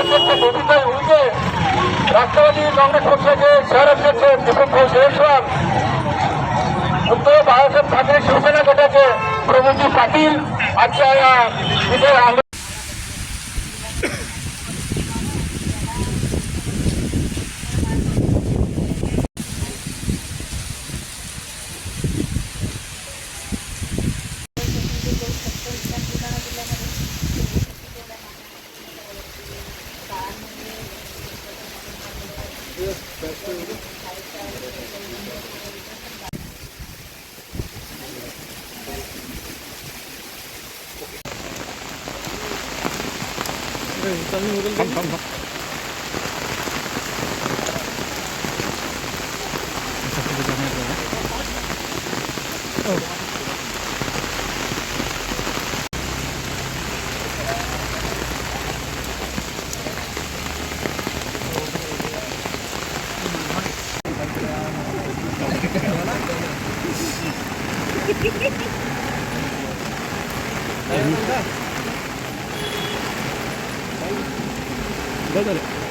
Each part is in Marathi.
जिल्हाध्यक्ष गोपीताई उलगे राष्ट्रवादी काँग्रेस पक्षाचे शहर अध्यक्ष दीपक भाऊ जयस्वाल उद्धव बाळासाहेब ठाकरे शिवसेना गटाचे प्रभूजी पाटील आजच्या या इथे आंदोलन 어.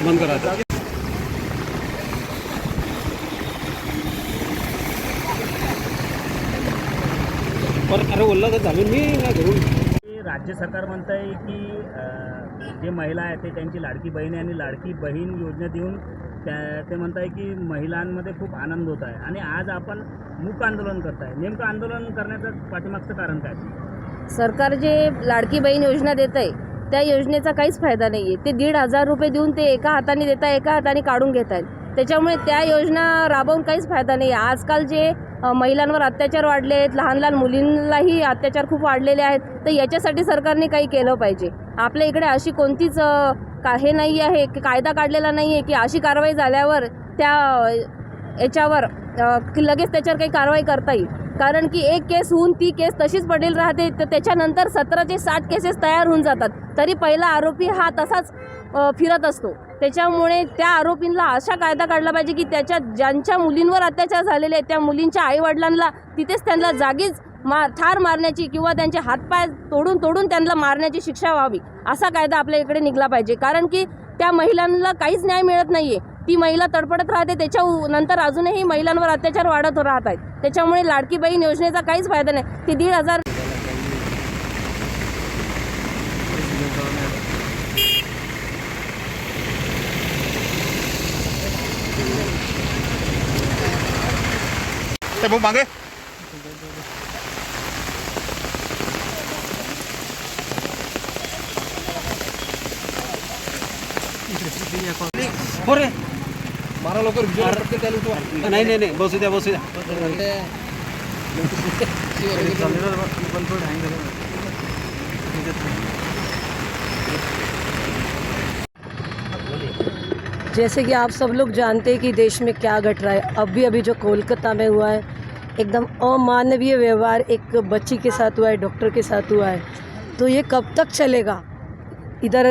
बंद करा आता. परत अरे ओल्ला तर झालो मी ना घरून राज्य सरकार म्हणत आहे की जे महिला आहे ते त्यांची लाडकी बहीण आहे आणि लाडकी बहीण योजना देऊन त्या ते म्हणत आहे की महिलांमध्ये खूप आनंद होत आहे. आणि आज आपण मूक आंदोलन करताय. नेमकं आंदोलन करण्याचं पाठीमागचं कारण काय? सरकार जे लाडकी बहीण योजना देत आहे त्या योजनेचा काहीच फायदा नाही आहे ते दीड हजार रुपये देऊन ते एका हाताने देत आहे एका हाताने काढून घेत आहेत. त्याच्यामुळे त्या योजना राबवून काहीच फायदा नाही आहे आजकाल जे महिलांवर अत्याचार वाढले आहेत लहान लहान मुलींनाही अत्याचार खूप वाढलेले आहेत तर याच्यासाठी सरकारने काही केलं पाहिजे. आपल्या इकडे अशी कोणतीच का हे नाही आहे की कायदा काढलेला नाही आहे की अशी कारवाई झाल्यावर त्या याच्यावर की लगेच त्याच्यावर काही कारवाई करता येईल. कारण की एक केस होऊन ती केस तशीच पडेल राहते तर त्याच्यानंतर सतराचे साठ केसेस तयार होऊन जातात. तरी पहिला आरोपी हा तसाच फिरत असतो. त्याच्यामुळे त्या आरोपींना अशा कायदा काढला पाहिजे की त्याच्या ज्यांच्या मुलींवर अत्याचार झालेले आहेत त्या मुलींच्या आईवडिलांना तिथेच त्यांना जागीच मा ठार मारण्याची किंवा त्यांचे हातपाय तोडून तोडून त्यांना मारण्याची शिक्षा व्हावी असा कायदा आपल्या इकडे निघला पाहिजे. कारण की त्या महिलांना काहीच न्याय मिळत नाही आहे ती महिला तडपडत राहते त्याच्या नंतर अजूनही महिलांवर अत्याचार वाढत राहत आहेत. त्याच्यामुळे लाडकी बहीण योजनेचा काहीच फायदा नाही. ती दीड हजार मागे. जैसे कि आप सब लोग जानते हैं कि देश में क्या घट रहा है। अभी अभी जो कोलकाता में हुआ है, एकदम अमानवीय व्यवहार एक बच्ची के साथ हुआ है, डॉक्टर के साथ हुआ है। तो ये कब तक चलेगा? इधर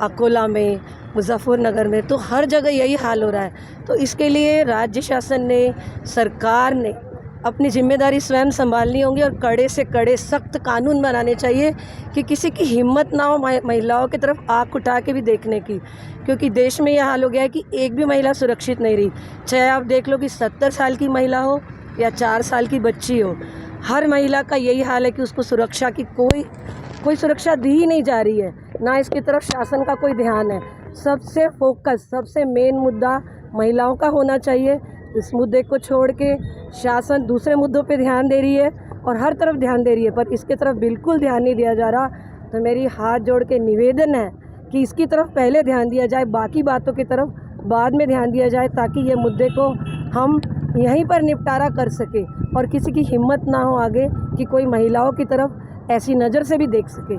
अकोला में मुजफ्फरनगर में तो हर जगह यही हाल हो रहा है। तो इसके लिए राज्य शासन ने, सरकार ने अपनी ज़िम्मेदारी स्वयं संभालनी होगी और कड़े से कड़े सख्त कानून बनाने चाहिए कि किसी की हिम्मत ना हो महिलाओं की तरफ़ आँख उठा के भी देखने की। क्योंकि देश में यह हाल हो गया है कि एक भी महिला सुरक्षित नहीं रही। चाहे आप देख लो कि सत्तर साल की महिला हो या चार साल की बच्ची हो, हर महिला का यही हाल है कि उसको सुरक्षा की कोई कोई सुरक्षा दी ही नहीं जा रही है। ना इसकी तरफ़ शासन का कोई ध्यान है। सबसे फोकस सबसे मेन मुद्दा महिलाओं का होना चाहिए। इस मुद्दे को छोड़ के शासन दूसरे मुद्दों पे ध्यान दे रही है और हर तरफ़ ध्यान दे रही है, पर इसके तरफ़ बिल्कुल ध्यान नहीं दिया जा रहा। तो मेरी हाथ जोड़ के निवेदन है कि इसकी तरफ़ पहले ध्यान दिया जाए, बाकी बातों की तरफ़ बाद में ध्यान दिया जाए, ताकि ये मुद्दे को हम यहीं पर निपटारा कर सके और किसी की हिम्मत ना हो आगे कि कोई महिलाओं की तरफ़ ऐसी नज़र से भी देख सके।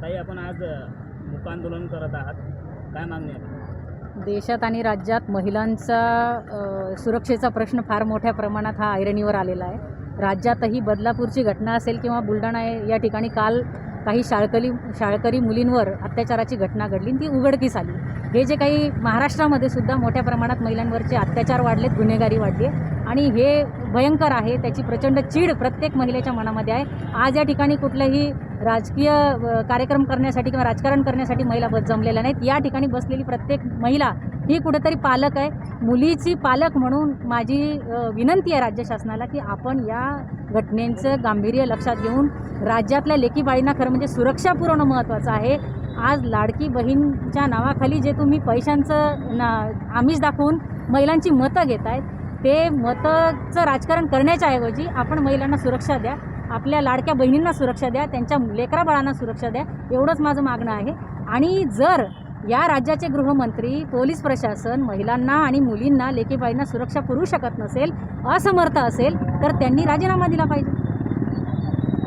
ताई आपण आज मूक आंदोलन करत आहात. काय मागणी आहे? देशात आणि राज्यात महिलांचा सुरक्षेचा प्रश्न फार मोठ्या प्रमाणात हा ऐरणीवर आलेला आहे. राज्यातही बदलापूरची घटना असेल किंवा बुलढाणा या- या ठिकाणी काल काही शाळकरी शाळकरी मुलींवर अत्याचाराची घटना घडली ती उघडकीस आली. हे जे काही महाराष्ट्रामध्ये सुद्धा मोठ्या प्रमाणात महिलांवरचे अत्याचार वाढलेत गुन्हेगारी वाढली आहे आणि हे भयंकर आहे त्याची प्रचंड चीड प्रत्येक महिलेच्या मनामध्ये आहे. आज या ठिकाणी कुठलंही राजकीय कार्यक्रम करण्यासाठी किंवा राजकारण करण्यासाठी महिला बस जमलेल्या नाहीत. या ठिकाणी बसलेली प्रत्येक महिला ही कुठेतरी पालक आहे. मुलीची पालक म्हणून माझी विनंती आहे राज्य शासनाला की आपण या घटनेचं गांभीर्य लक्षात घेऊन राज्यातल्या लेकी बाळींना खरं म्हणजे सुरक्षा पुरवणं महत्त्वाचं आहे. आज लाडकी बहीणच्या नावाखाली जे तुम्ही पैशांचं ना आमिष दाखवून महिलांची मतं घेत आहेत ते मताचं राजकारण करण्याच्या ऐवजी आपण महिलांना सुरक्षा द्या आपल्या लाडक्या बहिणींना सुरक्षा द्या त्यांच्या लेकराबाळांना सुरक्षा द्या एवढंच माझं मागणं आहे. आणि जर या राज्याचे गृहमंत्री पोलीस प्रशासन महिलांना आणि मुलींना लेकीबाईंना सुरक्षा पुरू शकत नसेल असमर्थ असेल तर त्यांनी राजीनामा दिला पाहिजे.